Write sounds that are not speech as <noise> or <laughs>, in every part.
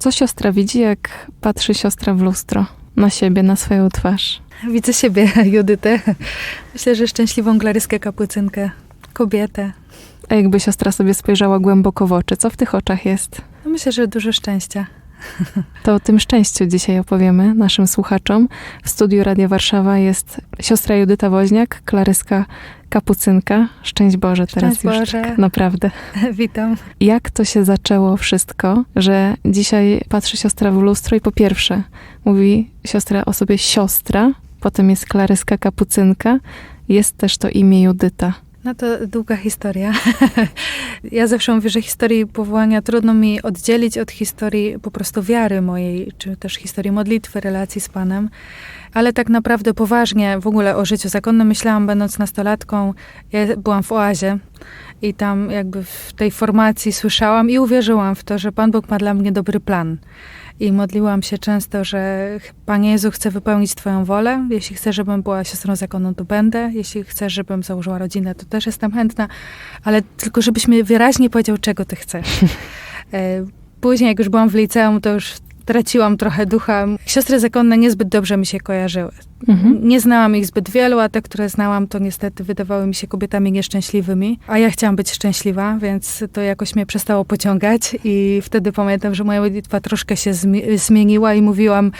Co siostra widzi, jak patrzy siostra w lustro? Na siebie, na swoją twarz. Widzę siebie, <laughs> Judytę. Myślę, że szczęśliwą klaryskę kapucynkę, kobietę. A jakby siostra sobie spojrzała głęboko w oczy, co w tych oczach jest? No myślę, że dużo szczęścia. <laughs> To o tym szczęściu dzisiaj opowiemy naszym słuchaczom. W studiu Radia Warszawa jest siostra Judyta Woźniak, klaryska kapucynka. Szczęść Boże teraz Szczęść już. Boże. Tak, naprawdę. <laughs> Witam. Jak to się zaczęło wszystko, że dzisiaj patrzy siostra w lustro i po pierwsze mówi siostra o sobie siostra, potem jest klaryska kapucynka, jest też to imię Judyta. No to długa historia. <laughs> ja zawsze mówię, że historii powołania trudno mi oddzielić od historii po prostu wiary mojej, czy też historii modlitwy, relacji z Panem. Ale tak naprawdę poważnie w ogóle o życiu zakonnym myślałam, będąc nastolatką. Ja byłam w oazie i tam jakby w tej formacji słyszałam i uwierzyłam w to, że Pan Bóg ma dla mnie dobry plan. I modliłam się często, że Panie Jezu, chcę wypełnić Twoją wolę. Jeśli chcesz, żebym była siostrą zakonną, to będę. Jeśli chcesz, żebym założyła rodzinę, to też jestem chętna. Ale tylko, żebyś mi wyraźnie powiedział, czego Ty chcesz. <laughs> E, Później, jak już byłam w liceum, to już traciłam trochę ducha. Siostry zakonne niezbyt dobrze mi się kojarzyły. Mhm. Nie znałam ich zbyt wielu, a te, które znałam, to niestety wydawały mi się kobietami nieszczęśliwymi. A ja chciałam być szczęśliwa, więc to jakoś mnie przestało pociągać. I wtedy pamiętam, że moja modlitwa troszkę się zmi- zmieniła i mówiłam,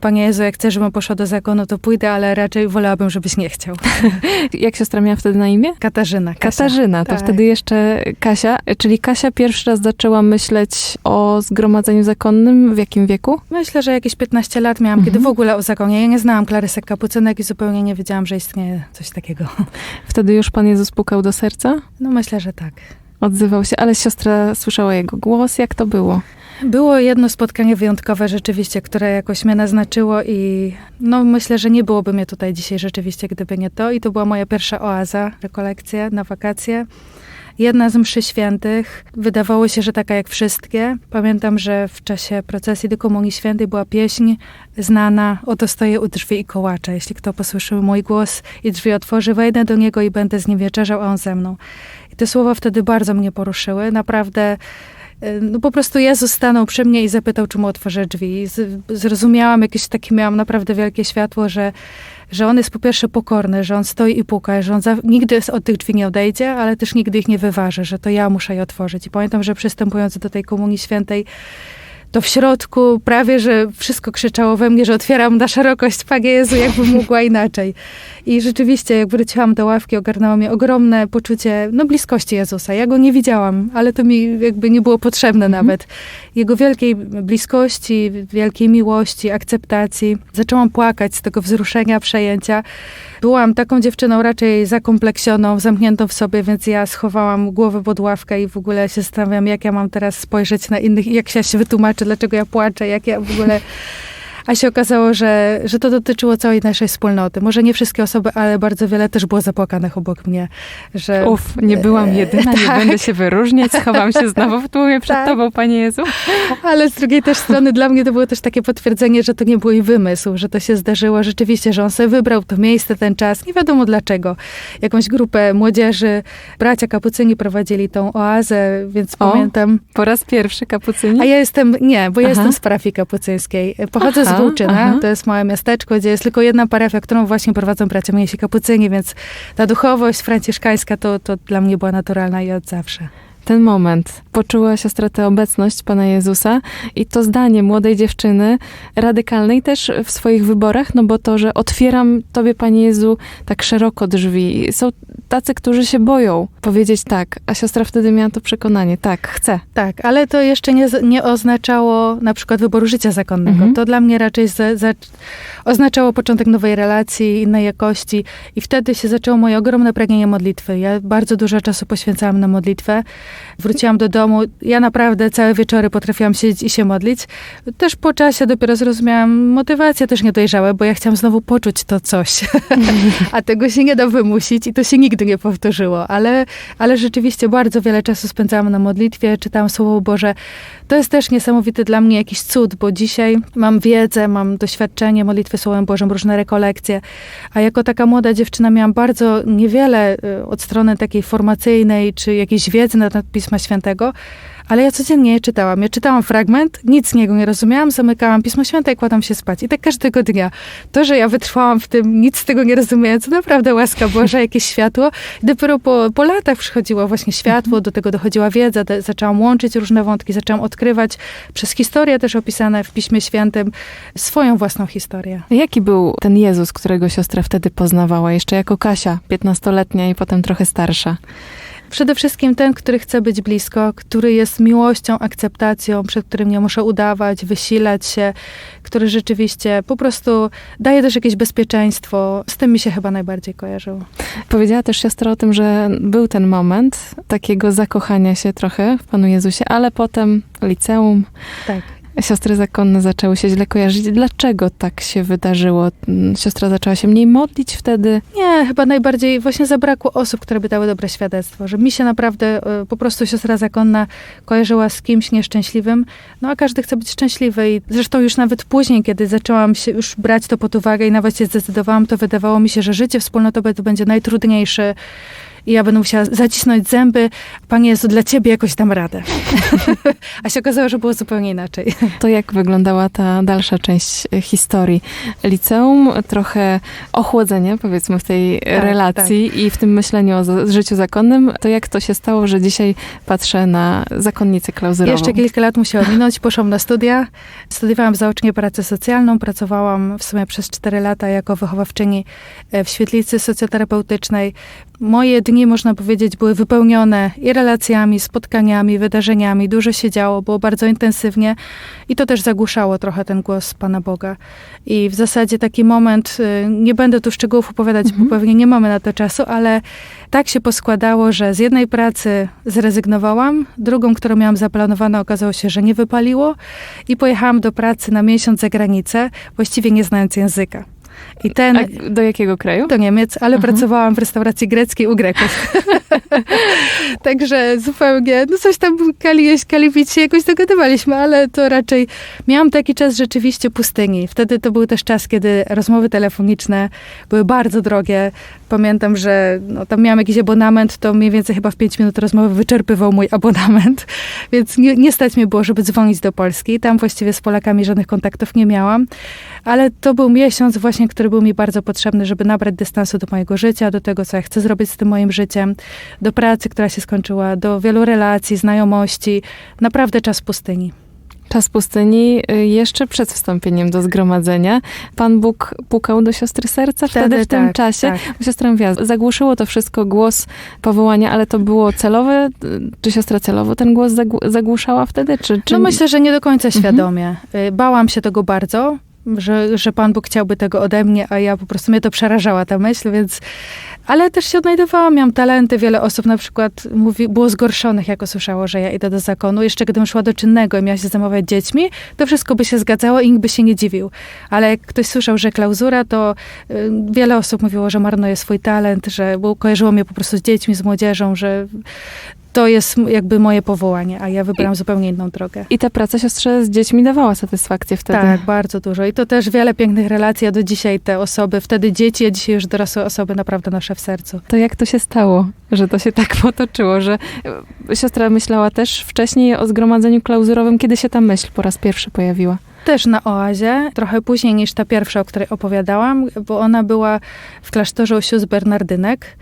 Panie Jezu, jak chcesz, żebym poszła do zakonu, to pójdę, ale raczej wolałabym, żebyś nie chciał. <laughs> Jak siostra miała wtedy na imię? Katarzyna. Kasia. Katarzyna, to Tak. wtedy jeszcze Kasia, czyli Kasia pierwszy raz zaczęła myśleć o zgromadzeniu zakonnym. W jakim wieku? Myślę, że jakieś 15 lat miałam, kiedy Mhm. w ogóle o zakonie. Ja nie znałam klarysek kapucynek i zupełnie nie wiedziałam, że istnieje coś takiego. <laughs> Wtedy już Pan Jezus pukał do serca? No myślę, że tak. Odzywał się, ale siostra słyszała jego głos. Jak to było? Było jedno spotkanie wyjątkowe rzeczywiście, które jakoś mnie naznaczyło i no myślę, że nie byłoby mnie tutaj dzisiaj rzeczywiście, gdyby nie to. I to była moja pierwsza oaza, rekolekcja na wakacje. Jedna z mszy świętych. Wydawało się, że taka jak wszystkie. Pamiętam, że w czasie procesji do Komunii Świętej była pieśń znana Oto stoję u drzwi i kołaczę. Jeśli kto posłyszy mój głos i drzwi otworzy, wejdę do niego i będę z nim wieczerzał, a on ze mną. I te słowa wtedy bardzo mnie poruszyły. Naprawdę no po prostu Jezus stanął przy mnie i zapytał, czy mu otworzę drzwi. Zrozumiałam, jakieś takie miałam naprawdę wielkie światło, że, że on jest po pierwsze pokorny, że on stoi i puka, że on za, nigdy od tych drzwi nie odejdzie, ale też nigdy ich nie wyważy, że to ja muszę je otworzyć. I pamiętam, że przystępując do tej Komunii Świętej, to w środku prawie, że wszystko krzyczało we mnie, że otwieram na szerokość, Panie Jezu, jakbym mogła inaczej. I rzeczywiście, jak wróciłam do ławki, ogarnęło mnie ogromne poczucie, no, bliskości Jezusa. Ja go nie widziałam, ale to mi jakby nie było potrzebne nawet. Jego wielkiej bliskości, wielkiej miłości, akceptacji. Zaczęłam płakać z tego wzruszenia, przejęcia. Byłam taką dziewczyną raczej zakompleksioną, zamkniętą w sobie, więc ja schowałam głowę pod ławkę i w ogóle się zastanawiam, jak ja mam teraz spojrzeć na innych jak się wytłumaczę, dlaczego ja płaczę, jak ja w ogóle... A się okazało, że, że to dotyczyło całej naszej wspólnoty. Może nie wszystkie osoby, ale bardzo wiele też było zapłakanych obok mnie. Że, Uf, nie byłam jedyna, nie <laughs> tak. będę się wyróżniać, schowam się znowu w tłumie <laughs> przed Tak. Tobą, Panie Jezu. Ale z drugiej też strony dla mnie to było też takie potwierdzenie, że to nie był jej wymysł, że to się zdarzyło rzeczywiście, że on sobie wybrał to miejsce, ten czas. Nie wiadomo dlaczego. Jakąś grupę młodzieży, bracia kapucyni prowadzili tą oazę, więc O. pamiętam. Po raz pierwszy kapucyni. A ja jestem, nie, bo ja Aha. jestem z parafii kapucyńskiej. Pochodzę Aha, z Włóczyna, aha. to jest małe miasteczko, gdzie jest tylko jedna parafia, którą właśnie prowadzą bracia mniejsi kapucyni, więc ta duchowość franciszkańska to, to dla mnie była naturalna i od zawsze. Ten moment. Poczuła siostra tę obecność Pana Jezusa i to zdanie młodej dziewczyny, radykalnej też w swoich wyborach, no bo to, że otwieram Tobie, Panie Jezu, tak szeroko drzwi. Są tacy, którzy się boją powiedzieć tak, a siostra wtedy miała to przekonanie, tak, chcę. Tak, ale to jeszcze nie, nie oznaczało na przykład wyboru życia zakonnego. Mhm. To dla mnie raczej za, za, oznaczało początek nowej relacji, innej jakości i wtedy się zaczęło moje ogromne pragnienie modlitwy. Ja bardzo dużo czasu poświęcałam na modlitwę. Wróciłam do domu, ja naprawdę całe wieczory potrafiłam siedzieć i się modlić. Też po czasie dopiero zrozumiałam, motywacja też nie dojrzała, bo ja chciałam znowu poczuć to coś. <laughs> A tego się nie da wymusić i to się nigdy nie powtórzyło. Ale, ale rzeczywiście bardzo wiele czasu spędzałam na modlitwie, czytałam Słowo Boże. To jest też niesamowity dla mnie jakiś cud, bo dzisiaj mam wiedzę, mam doświadczenie modlitwy Słowem Bożym, różne rekolekcje, a jako taka młoda dziewczyna miałam bardzo niewiele y, od strony takiej formacyjnej, czy jakiejś wiedzy na temat Pisma Świętego, Ale ja codziennie je czytałam. Ja czytałam fragment, nic z niego nie rozumiałam, zamykałam Pismo Święte i kładłam się spać. I tak każdego dnia. To, że ja wytrwałam w tym, nic z tego nie rozumiejąc, to naprawdę łaska Boża, jakieś światło. I dopiero po, po latach przychodziło właśnie światło, do tego dochodziła wiedza, de, zaczęłam łączyć różne wątki, zaczęłam odkrywać przez historię też opisane w Piśmie Świętym swoją własną historię. Jaki był ten Jezus, którego siostra wtedy poznawała, jeszcze jako Kasia, 15-letnia i potem trochę starsza? Przede wszystkim ten, który chce być blisko, który jest miłością, akceptacją, przed którym nie muszę udawać, wysilać się, który rzeczywiście po prostu daje też jakieś bezpieczeństwo. Z tym mi się chyba najbardziej kojarzył. Powiedziała też siostra o tym, że był ten moment takiego zakochania się trochę w Panu Jezusie, ale potem liceum, Tak. Siostry zakonne zaczęły się źle kojarzyć. Dlaczego tak się wydarzyło? Siostra zaczęła się mniej modlić wtedy? Nie, chyba najbardziej właśnie zabrakło osób, które by dały dobre świadectwo, że mi się naprawdę y, po prostu siostra zakonna kojarzyła z kimś nieszczęśliwym, no a każdy chce być szczęśliwy i zresztą już nawet później, kiedy zaczęłam się już brać to pod uwagę i nawet się zdecydowałam, to wydawało mi się, że życie wspólnotowe to będzie najtrudniejszy i ja będę musiała zacisnąć zęby. Panie Jezu, dla ciebie jakoś dam radę. <laughs> a się okazało, że było zupełnie inaczej. To jak wyglądała ta dalsza część historii? Liceum, trochę ochłodzenie, powiedzmy, w tej relacji i w tym myśleniu o życiu zakonnym. To jak to się stało, że dzisiaj patrzę na zakonnicę klauzurową? Jeszcze kilka lat musiało minąć, poszłam na studia. Studiowałam zaocznie pracę socjalną, pracowałam w sumie przez 4 lata jako wychowawczyni e, w świetlicy socjoterapeutycznej. Moje dni, można powiedzieć, były wypełnione i relacjami, spotkaniami, wydarzeniami. Dużo się działo, było bardzo intensywnie i to też zagłuszało trochę ten głos Pana Boga. I w zasadzie taki moment, y, nie będę tu szczegółów opowiadać, Mhm. bo pewnie nie mamy na to czasu, ale tak się poskładało, że z jednej pracy zrezygnowałam, drugą, którą miałam zaplanowaną, okazało się, że nie wypaliło i pojechałam do pracy na miesiąc za granicę, właściwie nie znając języka. I ten A do jakiego kraju? do Niemiec, ale Mhm. pracowałam w restauracji greckiej u Greków. <laughs> Także zupełnie, no coś tam kali jeść, kali pić się jakoś dogadywaliśmy, ale to raczej miałam taki czas rzeczywiście pustyni. Wtedy to był też czas, kiedy rozmowy telefoniczne były bardzo drogie. Pamiętam, że no, tam miałam jakiś abonament, to mniej więcej chyba w 5 minut rozmowy wyczerpywał mój abonament, <laughs> więc nie, nie stać mnie było, żeby dzwonić do Polski. Tam właściwie z Polakami żadnych kontaktów nie miałam, ale to był miesiąc właśnie, który był mi bardzo potrzebny, żeby nabrać dystansu do mojego życia, do tego, co ja chcę zrobić z tym moim życiem, do pracy, która się skończyła, do wielu relacji, znajomości. Naprawdę czas pustyni. Czas pustyni, y, jeszcze przed wstąpieniem do zgromadzenia. Pan Bóg pukał do siostry serca wtedy, Wtedy w tym tak, czasie. tak. Siostra mówiła, zagłuszyło to wszystko głos powołania, ale to było celowe? Czy siostra celowo ten głos zagł- zagłuszała wtedy? Czy, czy... No myślę, że nie do końca Mhm. świadomie. Y, Bałam się tego bardzo, że, że Pan Bóg chciałby tego ode mnie, a ja po prostu mnie to przerażała ta myśl, więc... Ale też się odnajdywałam, miałam talenty. Wiele osób na przykład mówi, było zgorszonych, jak usłyszało, że ja idę do zakonu. Jeszcze gdybym szła do czynnego i miała się zajmować dziećmi, to wszystko by się zgadzało i nikt by się nie dziwił. Ale jak ktoś słyszał, że klauzura, to y, wiele osób mówiło, że marnuje swój talent, że bo kojarzyło mnie po prostu z dziećmi, z młodzieżą, że to jest jakby moje powołanie, a ja wybrałam zupełnie inną drogę. I ta praca siostrze z dziećmi dawała satysfakcję wtedy. Tak, bardzo dużo. I to też wiele pięknych relacji. Ja do dzisiaj te osoby, wtedy dzieci, a dzisiaj już dorosłe osoby naprawdę noszę w sercu. To jak to się stało, że to się tak <laughs> potoczyło, że y, siostra myślała też wcześniej o zgromadzeniu klauzurowym, kiedy się ta myśl po raz pierwszy pojawiła? Też na oazie, trochę później niż ta pierwsza, o której opowiadałam, bo ona była w klasztorze u sióstr Bernardynek.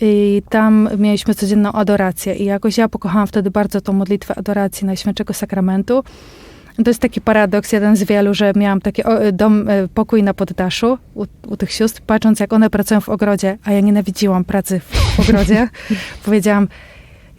I tam mieliśmy codzienną adorację. I jakoś ja pokochałam wtedy bardzo tą modlitwę adoracji Najświętszego Sakramentu. To jest taki paradoks, jeden z wielu, że miałam taki dom, e, pokój na poddaszu u, u tych sióstr, patrząc jak one pracują w ogrodzie, a ja nienawidziłam pracy w ogrodzie. <laughs> Powiedziałam,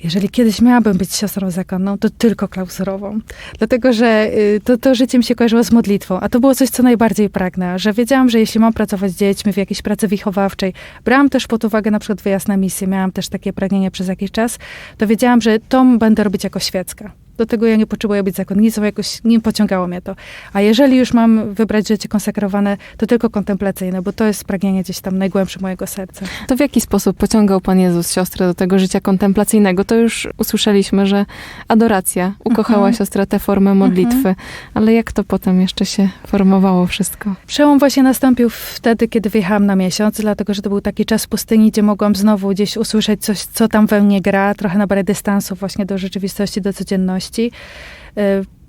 jeżeli kiedyś miałabym być siostrą zakonną, to tylko klauzurową. Dlatego, że y, to, to życie mi się kojarzyło z modlitwą, a to było coś, co najbardziej pragnę, że wiedziałam, że jeśli mam pracować z dziećmi w jakiejś pracy wychowawczej, brałam też pod uwagę na przykład wyjazd na misję, miałam też takie pragnienie przez jakiś czas, to wiedziałam, że to będę robić jako świecka. Do tego ja nie potrzebuję być zakonnicą, jakoś nie pociągało mnie to. A jeżeli już mam wybrać życie konsekrowane, to tylko kontemplacyjne, bo to jest pragnienie gdzieś tam najgłębsze mojego serca. To w jaki sposób pociągał Pan Jezus siostrę do tego życia kontemplacyjnego? To już usłyszeliśmy, że adoracja, ukochała Mhm. siostra tę formę modlitwy, ale jak to potem jeszcze się formowało wszystko? Przełom właśnie nastąpił wtedy, kiedy wyjechałam na miesiąc, dlatego że to był taki czas pustyni, gdzie mogłam znowu gdzieś usłyszeć coś, co tam we mnie gra, trochę nabrać dystansu właśnie do rzeczywistości, do codzienności. E,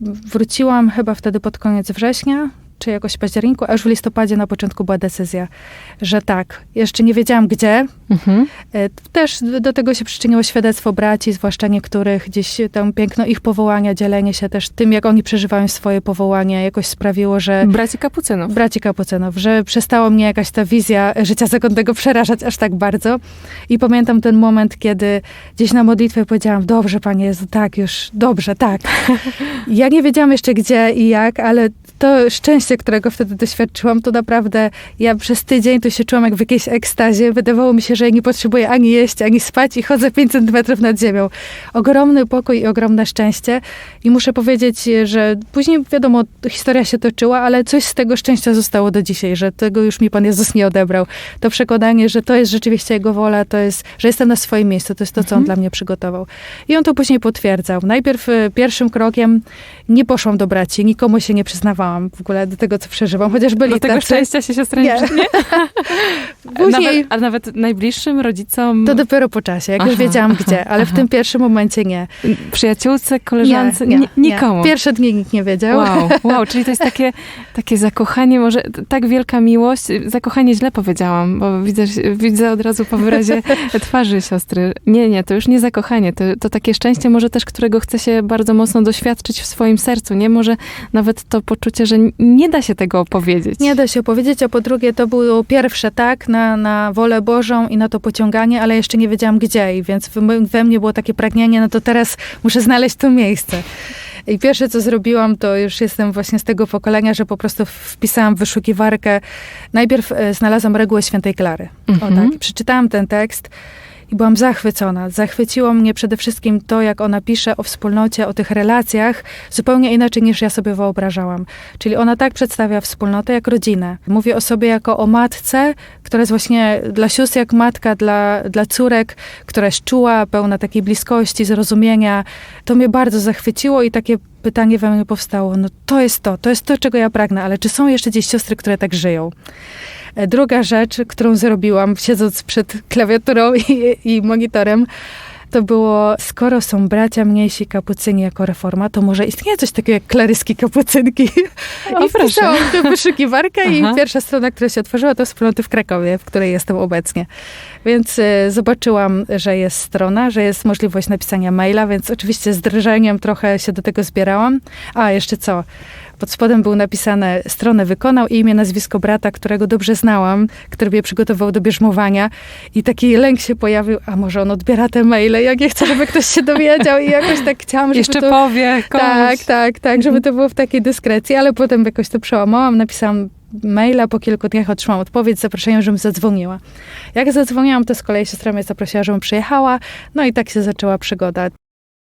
Wróciłam chyba wtedy pod koniec września, czy jakoś w październiku, a już w listopadzie na początku była decyzja, że tak. Jeszcze nie wiedziałam gdzie. Mhm. E, Też do tego się przyczyniło świadectwo braci, zwłaszcza niektórych, gdzieś tam piękno ich powołania, dzielenie się też tym, jak oni przeżywają swoje powołanie, jakoś sprawiło, że Braci Kapucynów. braci Kapucynów, że przestała mnie jakaś ta wizja życia zakonnego przerażać aż tak bardzo. I pamiętam ten moment, kiedy gdzieś na modlitwie powiedziałam, dobrze Panie Jezu, tak już, dobrze, tak. <laughs> Ja nie wiedziałam jeszcze gdzie i jak, ale to szczęście, którego wtedy doświadczyłam, to naprawdę ja przez tydzień to się czułam jak w jakiejś ekstazie. Wydawało mi się, że ja nie potrzebuję ani jeść, ani spać i chodzę 5 centymetrów nad ziemią. Ogromny pokój i ogromne szczęście. I muszę powiedzieć, że później, wiadomo, historia się toczyła, ale coś z tego szczęścia zostało do dzisiaj, że tego już mi Pan Jezus nie odebrał. To przekonanie, że to jest rzeczywiście Jego wola, to jest, że jestem na swoim miejscu, to jest to, co On Mhm. dla mnie przygotował. I On to później potwierdzał. Najpierw e, pierwszym krokiem nie poszłam do braci, nikomu się nie przyznawałam w ogóle do tego, co przeżywam, chociaż byli Do tego tacy. szczęścia się siostra nie, Nie. nie? <laughs> Później- Nawet, a nawet najbliższym rodzicom, To dopiero po czasie, jak już Aha, wiedziałam aha, gdzie, ale w aha. tym pierwszym momencie nie. przyjaciółce, koleżance, nie, ni- nikomu. Pierwsze dni nikt nie wiedział. Wow, <laughs> wow, czyli to jest takie, takie zakochanie, może tak wielka miłość. Zakochanie źle powiedziałam, bo widzę, widzę od razu po wyrazie <laughs> twarzy siostry. Nie, nie, to już nie zakochanie, to, to takie szczęście może też, którego chce się bardzo mocno doświadczyć w swoim sercu, nie? Może nawet to poczucie, że n- nie da się tego opowiedzieć. Nie da się opowiedzieć, a po drugie to było pierwsze tak na, na wolę Bożą i na to pociąganie, ale jeszcze nie wiedziałam gdzie i więc we, mnie było takie pragnienie, no to teraz muszę znaleźć to miejsce. I pierwsze, co zrobiłam, to już jestem właśnie z tego pokolenia, że po prostu wpisałam w wyszukiwarkę. Najpierw e, znalazłam regułę świętej Klary. O Mhm. tak. Przeczytałam ten tekst i byłam zachwycona. Zachwyciło mnie przede wszystkim to, jak ona pisze o wspólnocie, o tych relacjach, zupełnie inaczej niż ja sobie wyobrażałam. Czyli ona tak przedstawia wspólnotę jak rodzinę. Mówi o sobie jako o matce, która jest właśnie dla sióstr jak matka, dla, dla córek, która jest czuła, pełna takiej bliskości, zrozumienia. To mnie bardzo zachwyciło i takie pytanie we mnie powstało, no to jest to, to jest to, czego ja pragnę, ale czy są jeszcze gdzieś siostry, które tak żyją? E, Druga rzecz, którą zrobiłam, siedząc przed klawiaturą i, i monitorem, to było, skoro są bracia mniejsi kapucyni jako reforma, to może istnieje coś takiego jak klaryski kapucynki. O, I wpisałam tę wyszukiwarkę i pierwsza strona, która się otworzyła, to wspólnoty w Krakowie, w której jestem obecnie. Więc e, zobaczyłam, że jest strona, że jest możliwość napisania maila, więc oczywiście z drżeniem trochę się do tego zbierałam. A, jeszcze co? Pod spodem było napisane stronę wykonał i imię, nazwisko brata, którego dobrze znałam, który mnie przygotował do bierzmowania. I taki lęk się pojawił, a może on odbiera te maile, ja nie chcę, żeby ktoś się dowiedział i jakoś tak chciałam, żeby Jeszcze to... powie komuś. Tak, tak, tak, żeby to było w takiej dyskrecji, ale potem jakoś to przełamałam, napisałam maila, po kilku dniach otrzymałam odpowiedź z zaproszeniem, żebym zadzwoniła. Jak zadzwoniłam, to z kolei siostra mnie zaprosiła, żebym przyjechała, no i tak się zaczęła przygoda.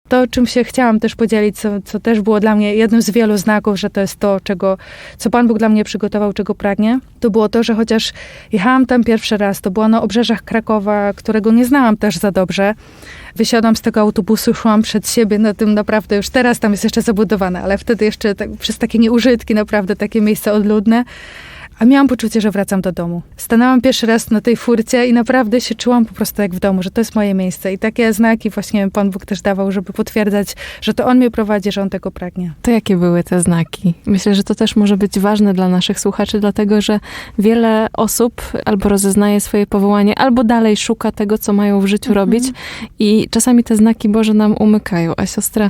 To, czym się chciałam też podzielić, co, co też było dla mnie jednym z wielu znaków, że to jest to, czego, co Pan Bóg dla mnie przygotował, czego pragnie, to było to, że chociaż jechałam tam pierwszy raz, to było na obrzeżach Krakowa, którego nie znałam też za dobrze. Wysiadłam z tego autobusu, szłam przed siebie na tym naprawdę, już teraz tam jest jeszcze zabudowane, ale wtedy jeszcze tak, przez takie nieużytki, naprawdę takie miejsca odludne. A miałam poczucie, że wracam do domu. Stanęłam pierwszy raz na tej furcie i naprawdę się czułam po prostu jak w domu, że to jest moje miejsce. I takie znaki właśnie Pan Bóg też dawał, żeby potwierdzać, że to On mnie prowadzi, że On tego pragnie. To jakie były te znaki? Myślę, że to też może być ważne dla naszych słuchaczy, dlatego że wiele osób albo rozeznaje swoje powołanie, albo dalej szuka tego, co mają w życiu Mhm. robić i czasami te znaki Boże nam umykają, a siostra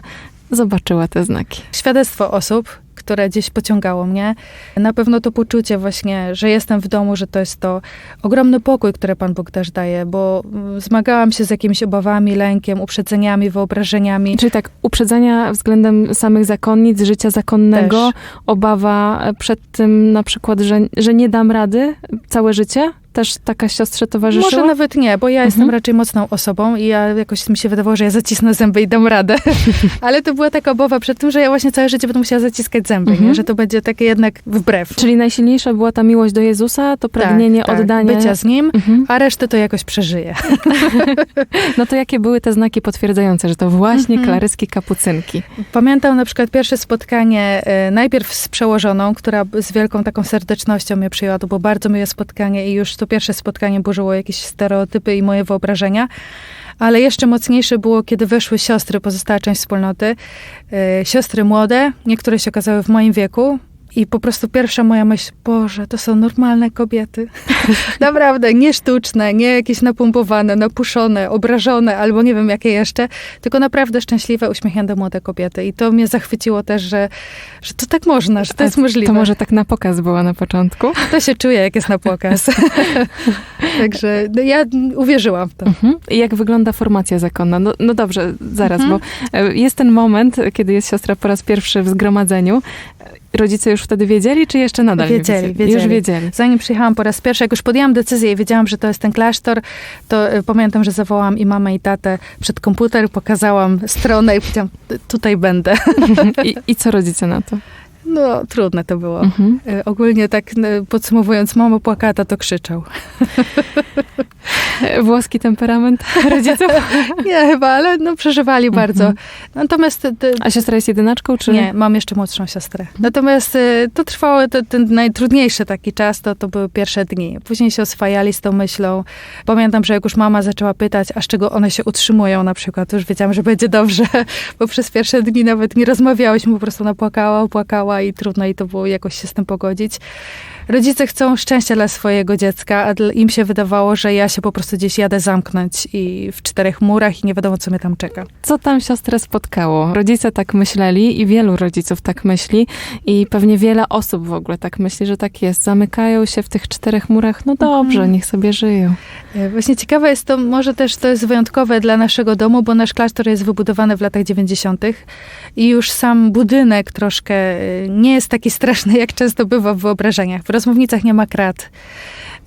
zobaczyła te znaki. Świadectwo osób, które gdzieś pociągało mnie. Na pewno to poczucie właśnie, że jestem w domu, że to jest to ogromny pokój, który Pan Bóg też daje, bo mm, zmagałam się z jakimiś obawami, lękiem, uprzedzeniami, wyobrażeniami. Czyli tak, uprzedzenia względem samych zakonnic, życia zakonnego, Też. obawa przed tym na przykład, że, że nie dam rady całe życie? Też taka siostrze towarzyszyła? Może nawet nie, bo ja Mhm. jestem raczej mocną osobą i ja jakoś mi się wydawało, że ja zacisnę zęby i dam radę. <laughs> Ale to była taka obawa przed tym, że ja właśnie całe życie będę musiała zaciskać zęby, Mhm. nie? że to będzie takie jednak wbrew. Czyli najsilniejsza była ta miłość do Jezusa, to pragnienie tak, oddania. bycia z Nim, Mhm. a resztę to jakoś przeżyję. <laughs> No to jakie były te znaki potwierdzające, że to właśnie Mhm. klaryski kapucynki? Pamiętam na przykład pierwsze spotkanie e, najpierw z przełożoną, która z wielką taką serdecznością mnie przyjęła. To było bardzo miłe spotkanie i już to pierwsze spotkanie burzyło jakieś stereotypy i moje wyobrażenia. Ale jeszcze mocniejsze było, kiedy weszły siostry, pozostała część wspólnoty. E, siostry młode, niektóre się okazały w moim wieku, i po prostu pierwsza moja myśl, Boże, to są normalne kobiety. <laughs> Naprawdę, nie sztuczne, nie jakieś napompowane, napuszone, obrażone, albo nie wiem jakie jeszcze, tylko naprawdę szczęśliwe, uśmiechnięte młode kobiety. I to mnie zachwyciło też, że, że to tak można, że to A jest możliwe. To może tak na pokaz było na początku? To się czuje, jak jest na pokaz. <laughs> Także no, ja uwierzyłam w to. Mhm. I jak wygląda formacja zakonna? No, no dobrze, zaraz, Mhm. bo e, jest ten moment, kiedy jest siostra po raz pierwszy w zgromadzeniu. Rodzice już wtedy wiedzieli, czy jeszcze nadal Wiedzieli, nie wiedzieli? Już wiedzieli. Zanim przyjechałam po raz pierwszy, jak już podjęłam decyzję i wiedziałam, że to jest ten klasztor, to y, pamiętam, że zawołałam i mamę, i tatę przed komputer, pokazałam stronę i powiedziałam, tutaj będę. <laughs> I, I co rodzice na to? No, trudne to było. Mhm. Y, Ogólnie tak podsumowując, mama płakała, tato krzyczał. E, <laughs> Włoski temperament rodziców? <laughs> Nie, chyba, ale no, przeżywali bardzo. Mhm. Natomiast y, y, A siostra jest jedynaczką, czy? Nie, mam jeszcze młodszą siostrę. Natomiast y, to trwało, to, ten najtrudniejszy taki czas, to, to były pierwsze dni. Później się oswajali z tą myślą. Pamiętam, że jak już mama zaczęła pytać, a z czego one się utrzymują na przykład, to już wiedziałam, że będzie dobrze, <laughs> bo przez pierwsze dni nawet nie rozmawiałyśmy, po prostu ona płakała, płakała i trudno jej to było jakoś się z tym pogodzić. Rodzice chcą szczęścia dla swojego dziecka, a im się wydawało, że ja się po prostu gdzieś jadę zamknąć i w czterech murach i nie wiadomo, co mnie tam czeka. Co tam siostrę spotkało? Rodzice tak myśleli i wielu rodziców tak myśli i pewnie wiele osób w ogóle tak myśli, że tak jest. Zamykają się w tych czterech murach, no dobrze, Mhm. niech sobie żyją. E, Właśnie ciekawe jest to, może też to jest wyjątkowe dla naszego domu, bo nasz klasztor jest wybudowany w latach 90. i już sam budynek troszkę e, nie jest taki straszny, jak często bywa w wyobrażeniach. W rozmównicach nie ma krat.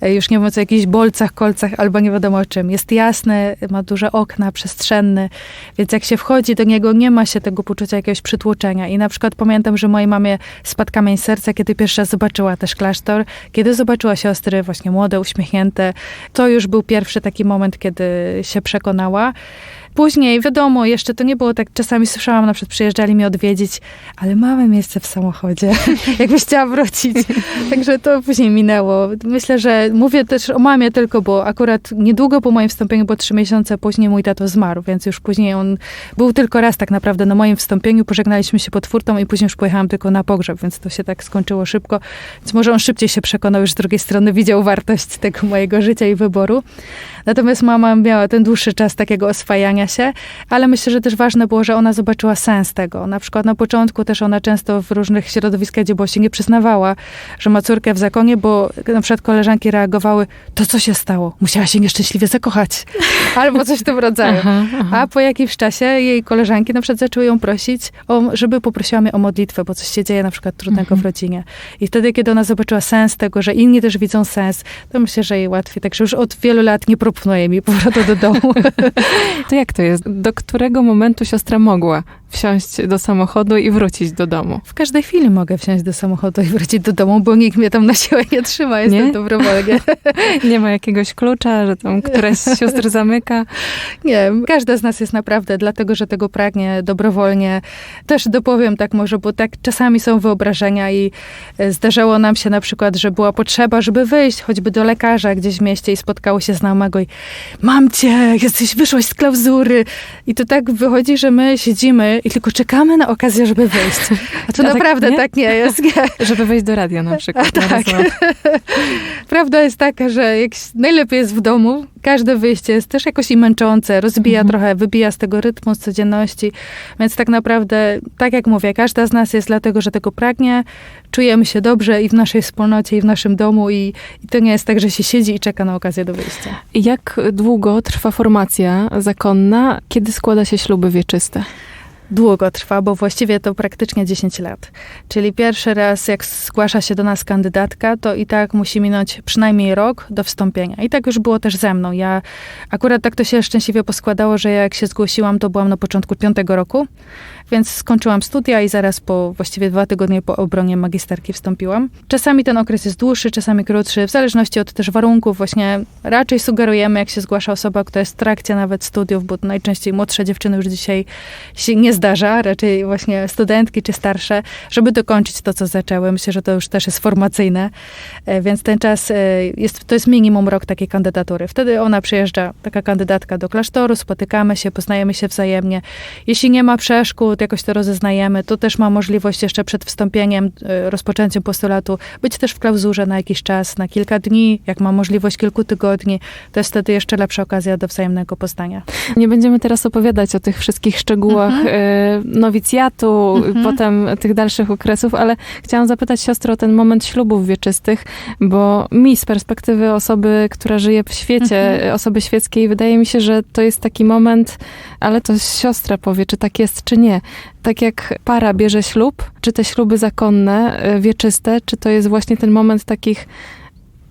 E, Już nie mówiąc o jakichś bolcach, kolcach albo nie wiadomo o czym. Jest jasny, ma duże okna, przestrzenny, więc jak się wchodzi do niego, nie ma się tego poczucia jakiegoś przytłoczenia. I na przykład pamiętam, że mojej mamie spadł kamień serca, kiedy pierwszy raz zobaczyła też klasztor, kiedy zobaczyła siostry właśnie młode, uśmiechnięte. To już był pierwszy taki moment, kiedy się przekonała. Później, wiadomo, jeszcze to nie było tak, czasami słyszałam, na przykład przyjeżdżali mnie odwiedzić, ale mamy miejsce w samochodzie, <laughs> jakbyś chciała wrócić. <laughs> Także to później minęło. Myślę, że mówię też o mamie tylko, bo akurat niedługo po moim wstąpieniu, bo trzy miesiące później mój tato zmarł, więc już później on był tylko raz tak naprawdę na moim wstąpieniu, pożegnaliśmy się pod furtą i później już pojechałam tylko na pogrzeb, więc to się tak skończyło szybko. Więc może on szybciej się przekonał, już z drugiej strony widział wartość tego mojego życia i wyboru. Natomiast mama miała ten dłuższy czas takiego oswajania się, ale myślę, że też ważne było, że ona zobaczyła sens tego. Na przykład na początku też ona często w różnych środowiskach, gdzie była się nie przyznawała, że ma córkę w zakonie, bo na przykład koleżanki reagowały, to co się stało? Musiała się nieszczęśliwie zakochać. <laughs> Albo coś w tym rodzaju. Aha, aha. A po jakimś czasie jej koleżanki na przykład zaczęły ją prosić, o, żeby poprosiła mnie o modlitwę, bo coś się dzieje na przykład trudnego Mhm. w rodzinie. I wtedy, kiedy ona zobaczyła sens tego, że inni też widzą sens, to myślę, że jej łatwiej. Także już od wielu lat nie proponuje mi powrotu do domu. <laughs> To jak to jest? Do którego momentu siostra mogła wsiąść do samochodu i wrócić do domu? W każdej chwili mogę wsiąść do samochodu i wrócić do domu, bo nikt mnie tam na siłę nie trzyma, jestem Nie? dobrowolnie. <laughs> Nie ma jakiegoś klucza, że tam któraś z sióstr zamyka? Nie, każda z nas jest naprawdę, dlatego że tego pragnie dobrowolnie. Też dopowiem tak może, bo tak czasami są wyobrażenia i e, zdarzało nam się na przykład, że była potrzeba, żeby wyjść choćby do lekarza gdzieś w mieście i spotkało się znajomego i mam cię, jesteś, wyszłaś z klauzury. I to tak wychodzi, że my siedzimy i tylko czekamy na okazję, żeby wyjść. A to A tak naprawdę nie? tak nie jest. <laughs> Żeby wejść do radia na przykład. tak. <laughs> Prawda jest taka, że jak najlepiej jest w domu, każde wyjście jest też jakoś i męczące, rozbija Mhm. trochę, wybija z tego rytmu, z codzienności. Więc tak naprawdę, tak jak mówię, każda z nas jest dlatego, że tego pragnie, czujemy się dobrze i w naszej wspólnocie, i w naszym domu i, i to nie jest tak, że się siedzi i czeka na okazję do wyjścia. Jak długo trwa formacja zakonna, kiedy składa się śluby wieczyste? Długo trwa, bo właściwie to praktycznie 10 lat. Czyli pierwszy raz, jak zgłasza się do nas kandydatka, to i tak musi minąć przynajmniej rok do wstąpienia. I tak już było też ze mną. Ja akurat tak to się szczęśliwie poskładało, że jak się zgłosiłam, to byłam na początku piątego roku, więc skończyłam studia i zaraz po właściwie dwa tygodnie po obronie magisterki wstąpiłam. Czasami ten okres jest dłuższy, czasami krótszy, w zależności od też warunków. Właśnie raczej sugerujemy, jak się zgłasza osoba, która jest w trakcie nawet studiów, bo najczęściej młodsze dziewczyny już dzisiaj się nie zdają zdarza, raczej właśnie studentki czy starsze, żeby dokończyć to, co zaczęły. Myślę, że to już też jest formacyjne, e, więc ten czas e, jest, to jest minimum rok takiej kandydatury. Wtedy ona przyjeżdża, taka kandydatka do klasztoru, spotykamy się, poznajemy się wzajemnie. Jeśli nie ma przeszkód, jakoś to rozeznajemy, to też ma możliwość jeszcze przed wstąpieniem, e, rozpoczęciem postulatu być też w klauzurze na jakiś czas, na kilka dni, jak ma możliwość kilku tygodni, to jest wtedy jeszcze lepsza okazja do wzajemnego poznania. Nie będziemy teraz opowiadać o tych wszystkich szczegółach Mhm. Y, nowicjatu, Mhm. potem tych dalszych okresów, ale chciałam zapytać siostro o ten moment ślubów wieczystych, bo mi z perspektywy osoby, która żyje w świecie, Mhm. osoby świeckiej, wydaje mi się, że to jest taki moment, ale to siostra powie, czy tak jest, czy nie. Tak jak para bierze ślub, czy te śluby zakonne, y, wieczyste, czy to jest właśnie ten moment takich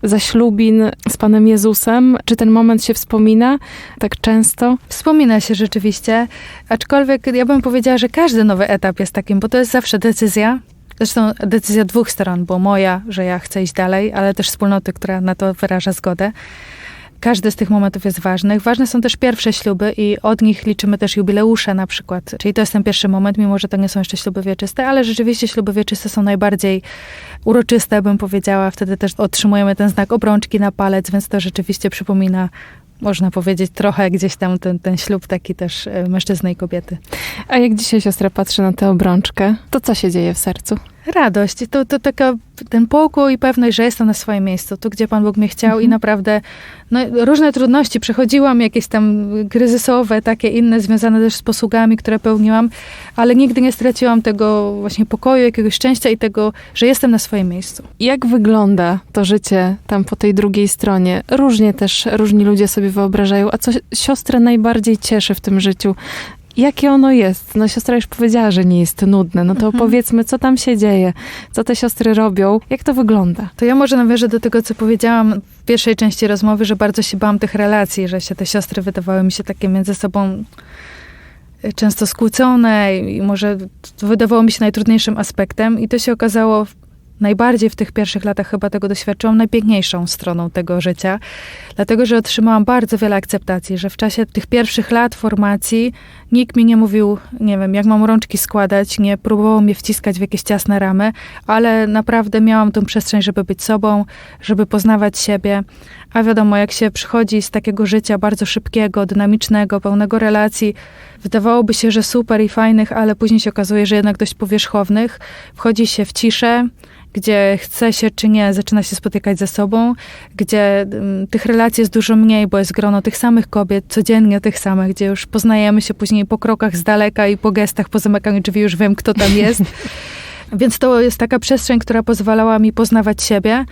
zaślubin z Panem Jezusem? Czy ten moment się wspomina tak często? Wspomina się rzeczywiście, aczkolwiek ja bym powiedziała, że każdy nowy etap jest takim, bo to jest zawsze decyzja. Zresztą decyzja dwóch stron, bo moja, że ja chcę iść dalej, ale też wspólnoty, która na to wyraża zgodę. Każdy z tych momentów jest ważny. Ważne są też pierwsze śluby i od nich liczymy też jubileusze na przykład. Czyli to jest ten pierwszy moment, mimo że to nie są jeszcze śluby wieczyste, ale rzeczywiście śluby wieczyste są najbardziej uroczyste, bym powiedziała. Wtedy też otrzymujemy ten znak obrączki na palec, więc to rzeczywiście przypomina można powiedzieć, trochę gdzieś tam ten, ten ślub taki też e, mężczyzny i kobiety. A jak dzisiaj siostra patrzy na tę obrączkę, to co się dzieje w sercu? Radość, to, to taka, ten pokój i pewność, że jestem na swoim miejscu, tu gdzie Pan Bóg mnie chciał Mhm. i naprawdę no, różne trudności przechodziłam, jakieś tam kryzysowe, takie inne, związane też z posługami, które pełniłam, ale nigdy nie straciłam tego właśnie pokoju, jakiegoś szczęścia i tego, że jestem na swoim miejscu. Jak wygląda to życie tam po tej drugiej stronie? Różnie też różni ludzie sobie wyobrażają. A co siostrę najbardziej cieszy w tym życiu? Jakie ono jest? No siostra już powiedziała, że nie jest nudne. No to Mhm. opowiedzmy, co tam się dzieje, co te siostry robią, jak to wygląda. To ja może nawiążę do tego, co powiedziałam w pierwszej części rozmowy, że bardzo się bałam tych relacji, że się te siostry wydawały mi się takie między sobą e, często skłócone i może wydawało mi się najtrudniejszym aspektem i to się okazało w- najbardziej w tych pierwszych latach chyba tego doświadczyłam, najpiękniejszą stroną tego życia, dlatego że otrzymałam bardzo wiele akceptacji, że w czasie tych pierwszych lat formacji nikt mi nie mówił, nie wiem, jak mam rączki składać, nie próbował mnie wciskać w jakieś ciasne ramy, ale naprawdę miałam tą przestrzeń, żeby być sobą, żeby poznawać siebie. A wiadomo, jak się przychodzi z takiego życia bardzo szybkiego, dynamicznego, pełnego relacji, wydawałoby się, że super i fajnych, ale później się okazuje, że jednak dość powierzchownych, wchodzi się w ciszę, gdzie chce się czy nie, zaczyna się spotykać ze sobą, gdzie mm, tych relacji jest dużo mniej, bo jest grono tych samych kobiet, codziennie tych samych, gdzie już poznajemy się później po krokach z daleka i po gestach, po zamykaniu drzwi już wiem, kto tam jest. <laughs> Więc to jest taka przestrzeń, która pozwalała mi poznawać siebie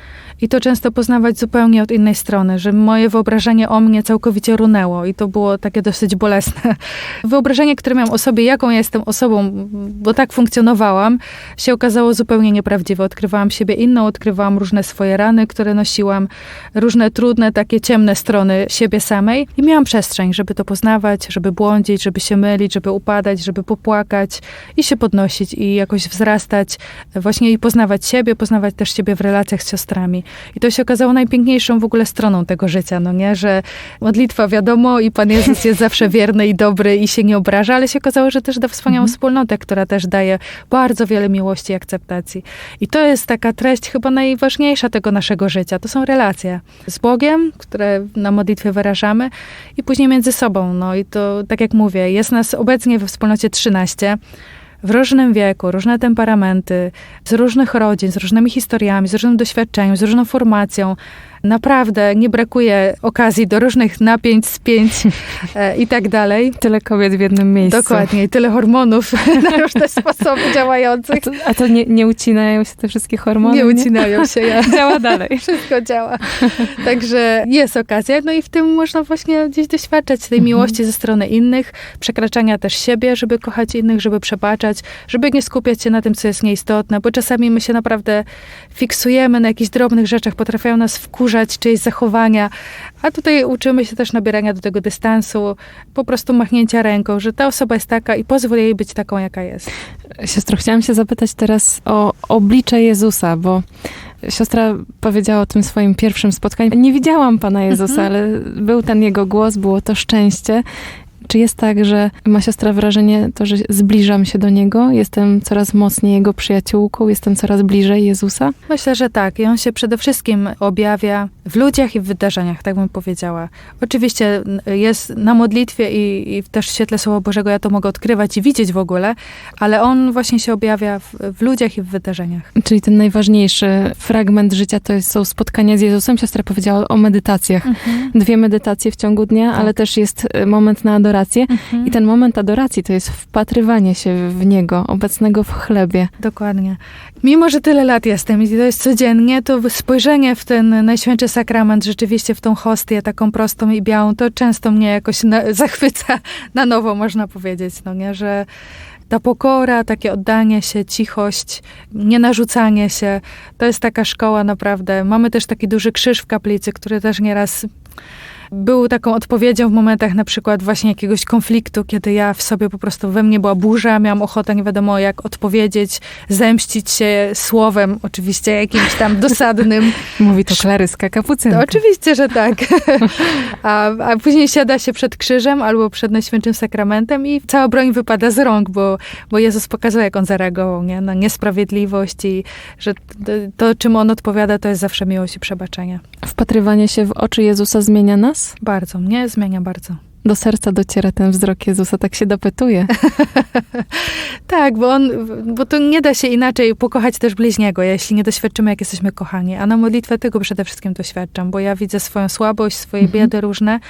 i to często poznawać zupełnie od innej strony, że moje wyobrażenie o mnie całkowicie runęło i to było takie dosyć bolesne. <laughs> Wyobrażenie, które miałam o sobie, jaką ja jestem osobą, bo tak funkcjonowałam, się okazało zupełnie nieprawdziwe. Odkrywałam siebie inną, odkrywałam różne swoje rany, które nosiłam, różne trudne, takie ciemne strony siebie samej i miałam przestrzeń, żeby to poznawać, żeby błądzić, żeby się mylić, żeby upadać, żeby popłakać i się podnosić i jakoś wzrastać właśnie i poznawać siebie, poznawać też siebie w relacjach z siostrami. I to się okazało najpiękniejszą w ogóle stroną tego życia, no nie, że modlitwa wiadomo i Pan Jezus jest zawsze wierny i dobry i się nie obraża, ale się okazało, że też da wspaniałą Mhm. wspólnotę, która też daje bardzo wiele miłości i akceptacji. I to jest taka treść chyba najważniejsza tego naszego życia. To są relacje z Bogiem, które na modlitwie wyrażamy i później między sobą. No i to, tak jak mówię, jest nas obecnie we wspólnocie 13 w różnym wieku, różne temperamenty, z różnych rodzin, z różnymi historiami, z różnym doświadczeniem, z różną formacją. Naprawdę nie brakuje okazji do różnych napięć, spięć <laughs> e, i tak dalej. Tyle kobiet w jednym miejscu. Dokładnie, tyle hormonów <laughs> na różne sposoby A działających. to, a to nie, nie ucinają się te wszystkie hormony? Nie ucinają się. Ja. <laughs> Działa dalej. Wszystko działa. Także jest okazja. No i w tym można właśnie gdzieś doświadczać tej Mhm. miłości ze strony innych, przekraczania też siebie, żeby kochać innych, żeby przebaczać, żeby nie skupiać się na tym, co jest nieistotne, bo czasami my się naprawdę fiksujemy na jakichś drobnych rzeczach, potrafią nas wkurzać czyjeś zachowania, a tutaj uczymy się też nabierania do tego dystansu, po prostu machnięcia ręką, że ta osoba jest taka i pozwól jej być taką, jaka jest. Siostro, chciałam się zapytać teraz o oblicze Jezusa, bo siostra powiedziała o tym swoim pierwszym spotkaniu. Nie widziałam Pana Jezusa, Mhm. ale był ten Jego głos, było to szczęście. Czy jest tak, że ma siostra wrażenie to, że zbliżam się do Niego, jestem coraz mocniej Jego przyjaciółką, jestem coraz bliżej Jezusa? Myślę, że tak. I on się przede wszystkim objawia w ludziach i w wydarzeniach, tak bym powiedziała. Oczywiście jest na modlitwie i, i też w świetle Słowa Bożego ja to mogę odkrywać i widzieć w ogóle, ale on właśnie się objawia w, w ludziach i w wydarzeniach. Czyli ten najważniejszy fragment życia to są spotkania z Jezusem. Siostra powiedziała o medytacjach. Dwie medytacje w ciągu dnia, Tak. ale też jest moment na adorację. Mhm. I ten moment adoracji to jest wpatrywanie się w Niego, obecnego w chlebie. Dokładnie. Mimo, że tyle lat jestem i to jest codziennie, to spojrzenie w ten Najświętszy Sakrament, rzeczywiście w tą hostię taką prostą i białą, to często mnie jakoś na, <laughs> zachwyca na nowo, można powiedzieć, no nie, że ta pokora, takie oddanie się, cichość, nie narzucanie się, to jest taka szkoła naprawdę. Mamy też taki duży krzyż w kaplicy, który też nieraz był taką odpowiedzią w momentach na przykład właśnie jakiegoś konfliktu, kiedy ja w sobie po prostu we mnie była burza, miałam ochotę nie wiadomo jak odpowiedzieć, zemścić się słowem, oczywiście jakimś tam dosadnym. <laughs> Mówi to klaryska kapucynka. To oczywiście, że tak. <laughs> A, a później siada się przed krzyżem albo przed Najświętszym Sakramentem i cała broń wypada z rąk, bo, bo Jezus pokazuje, jak on zareagował nie? na niesprawiedliwość i że to, czym on odpowiada, to jest zawsze miłość i przebaczenie. Wpatrywanie się w oczy Jezusa zmienia nas? Bardzo, mnie zmienia bardzo. Do serca dociera ten wzrok Jezusa, tak się dopytuje. <laughs> Tak, bo on, bo to nie da się inaczej pokochać też bliźniego, jeśli nie doświadczymy, jak jesteśmy kochani. A na modlitwę tego przede wszystkim doświadczam, bo ja widzę swoją słabość, swoje Mhm. biedy różne,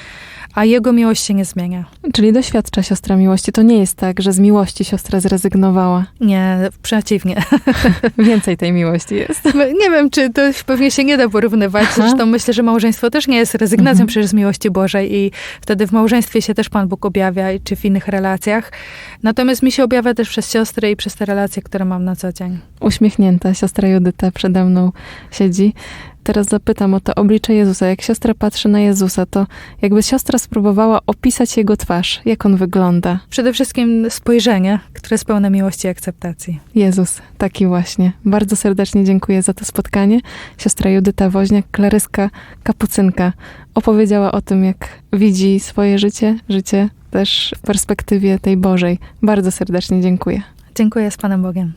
a jego miłość się nie zmienia. Czyli doświadcza siostra miłości. To nie jest tak, że z miłości siostra zrezygnowała. Nie, przeciwnie. <laughs> Więcej tej miłości jest. Nie wiem, czy to pewnie się nie da porównywać. Aha. Zresztą myślę, że małżeństwo też nie jest rezygnacją Mhm. przecież z miłości Bożej i wtedy w małżeństwie się też Pan Bóg objawia, czy w innych relacjach. Natomiast mi się objawia też przez siostry i przez te relacje, które mam na co dzień. Uśmiechnięta siostra Judyta przede mną siedzi. Teraz zapytam o to oblicze Jezusa. Jak siostra patrzy na Jezusa, to jakby siostra spróbowała opisać jego twarz. Jak on wygląda? Przede wszystkim spojrzenie, które jest pełne miłości i akceptacji. Jezus, taki właśnie. Bardzo serdecznie dziękuję za to spotkanie. Siostra Judyta Woźniak, klaryska kapucynka, opowiedziała o tym, jak widzi swoje życie, życie też w perspektywie tej Bożej. Bardzo serdecznie dziękuję. Dziękuję z Panem Bogiem.